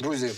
Друзі,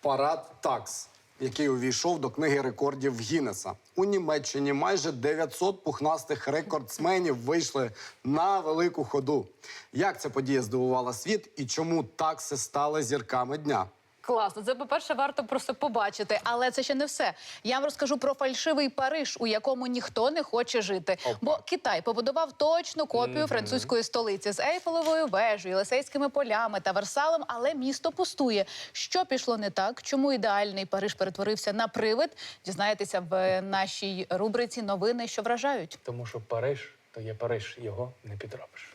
парад такс, який увійшов до книги рекордів Гіннеса. У Німеччині майже 900 пухнастих рекордсменів вийшли на велику ходу. Як ця подія здивувала світ і чому такси стали зірками дня? Класно, це по-перше, варто просто побачити, але це ще не все. Я вам розкажу про фальшивий Париж, у якому ніхто не хоче жити. Бо Китай побудував точну копію французької столиці з Ейфелевою вежею, Єлисейськими полями та Версалем, але місто пустує. Що пішло не так? Чому ідеальний Париж перетворився на привид? Дізнаєтеся в нашій рубриці новини, що вражають. Тому що Париж то є Париж, його не підробиш.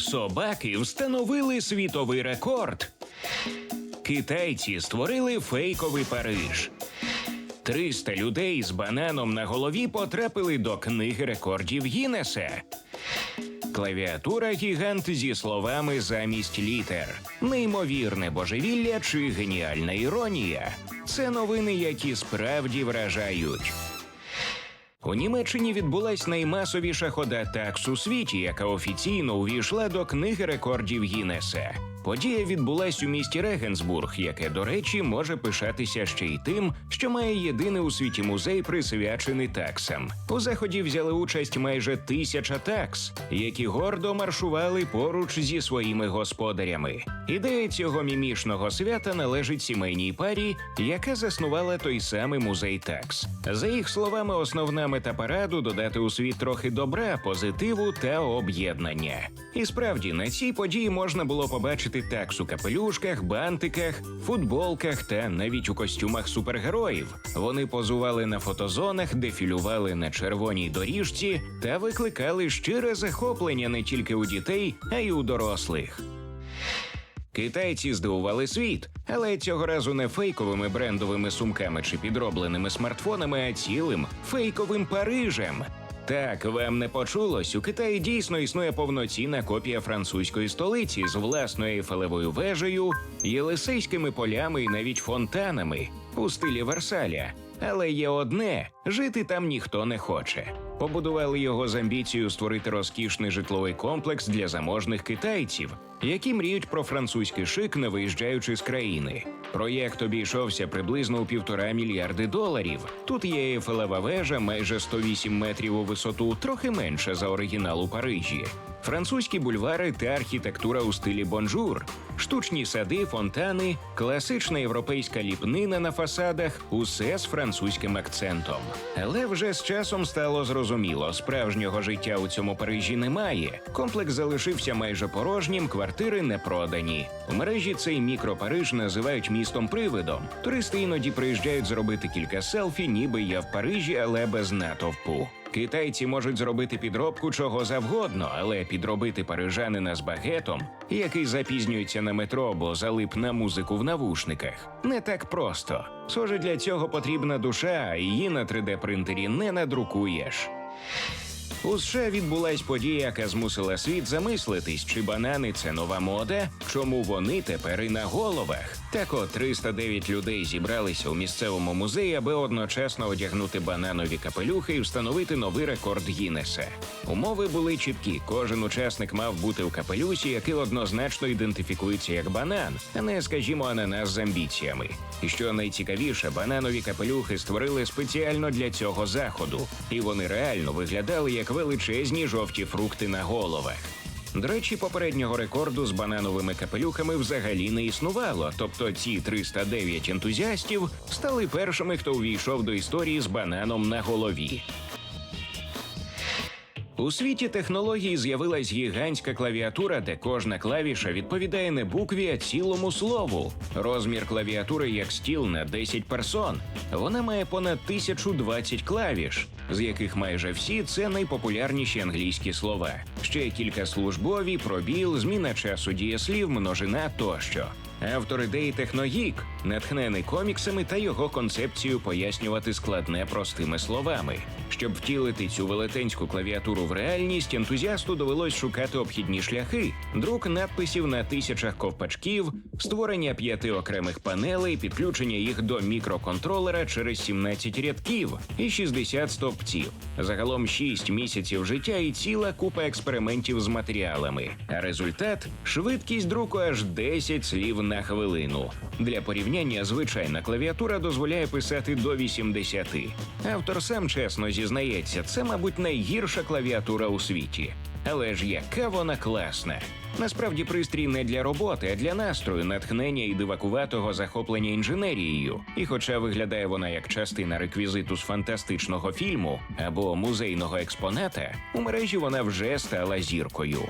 Собаки встановили світовий рекорд. Китайці створили фейковий Париж. 300 людей з бананом на голові потрапили до книги рекордів Гіннеса. Клавіатура гігант зі словами замість літер. Неймовірне божевілля чи геніальна іронія. Це новини, які справді вражають. У Німеччині відбулась наймасовіша хода такс у світі, яка офіційно увійшла до книги рекордів Гіннеса. Подія відбулась у місті Регенсбург, яке, до речі, може пишатися ще й тим, що має єдиний у світі музей, присвячений таксам. У заході взяли участь майже тисяча такс, які гордо маршували поруч зі своїми господарями. Ідея цього мімішного свята належить сімейній парі, яка заснувала той самий музей такс. За їх словами, основна мета параду додати у світ трохи добра, позитиву та об'єднання. І справді на цій події можна було побачити такс у капелюшках, бантиках, футболках та навіть у костюмах супергероїв. Вони позували на фотозонах, дефілювали на червоній доріжці та викликали щире захоплення не тільки у дітей, а й у дорослих. Китайці здивували світ, але цього разу не фейковими брендовими сумками чи підробленими смартфонами, а цілим фейковим Парижем. Так, вам не почулось. У Китаї дійсно існує повноцінна копія французької столиці з власною ейфелевою вежею, єлисейськими полями і навіть фонтанами у стилі Версаля. Але є одне: жити там ніхто не хоче. Побудували його з амбіцією створити розкішний житловий комплекс для заможних китайців, які мріють про французький шик, не виїжджаючи з країни. Проєкт обійшовся приблизно у півтора мільярди доларів. Тут є Ейфелева вежа, майже 108 метрів у висоту, трохи менше за оригінал у Парижі. Французькі бульвари та архітектура у стилі бонжур, штучні сади, фонтани, класична європейська ліпнина на фасадах усе з французьким акцентом. Але вже з часом стало зрозуміло, справжнього життя у цьому Парижі немає. Комплекс залишився майже порожнім, квартири не продані. У мережі цей мікропариж називають містом привидом. Туристи іноді приїжджають зробити кілька селфі, ніби я в Парижі, але без натовпу. Китайці можуть зробити підробку чого завгодно, але підробити парижанина з багетом, який запізнюється на метро, бо залип на музику в навушниках, не так просто. Схоже, для цього потрібна душа, а її на 3D принтері не надрукуєш. У США відбулась подія, яка змусила світ замислитись, чи банани це нова мода, чому вони тепер і на головах. Так от 309 людей зібралися у місцевому музеї, аби одночасно одягнути бананові капелюхи і встановити новий рекорд Гіннеса. Умови були чіткі. Кожен учасник мав бути у капелюсі, який однозначно ідентифікується як банан, а не, скажімо, ананас з амбіціями. І що найцікавіше, бананові капелюхи створили спеціально для цього заходу, і вони реально виглядали як величезні жовті фрукти на головах. До речі, попереднього рекорду з банановими капелюхами взагалі не існувало. Тобто ці 309 ентузіастів стали першими, хто увійшов до історії з бананом на голові. У світі технологій з'явилась гігантська клавіатура, де кожна клавіша відповідає не букві, а цілому слову. Розмір клавіатури як стіл на 10 персон. Вона має понад 1020 клавіш, з яких майже всі це найпопулярніші англійські слова. Ще кілька службові, пробіл, зміна часу дієслів, множина тощо. Автор ідеї Техногік натхнений коміксами та його концепцією пояснювати складне простими словами. Щоб втілити цю велетенську клавіатуру в реальність, ентузіасту довелось шукати обхідні шляхи, друк надписів на тисячах ковпачків, створення п'яти окремих панелей, підключення їх до мікроконтролера через 17 рядків і 60 стовпців. Загалом 6 місяців життя і ціла купа експериментів з матеріалами. А результат швидкість друку аж 10 слів на хвилину. Для порівняння звичайна клавіатура дозволяє писати до 80. Автор сам чесно зізнається, це, мабуть, найгірша клавіатура у світі. Але ж яка вона класна. Насправді пристрій не для роботи, а для настрою, натхнення і дивакуватого захоплення інженерією. І хоча виглядає вона як частина реквізиту з фантастичного фільму або музейного експоната, у мережі вона вже стала зіркою.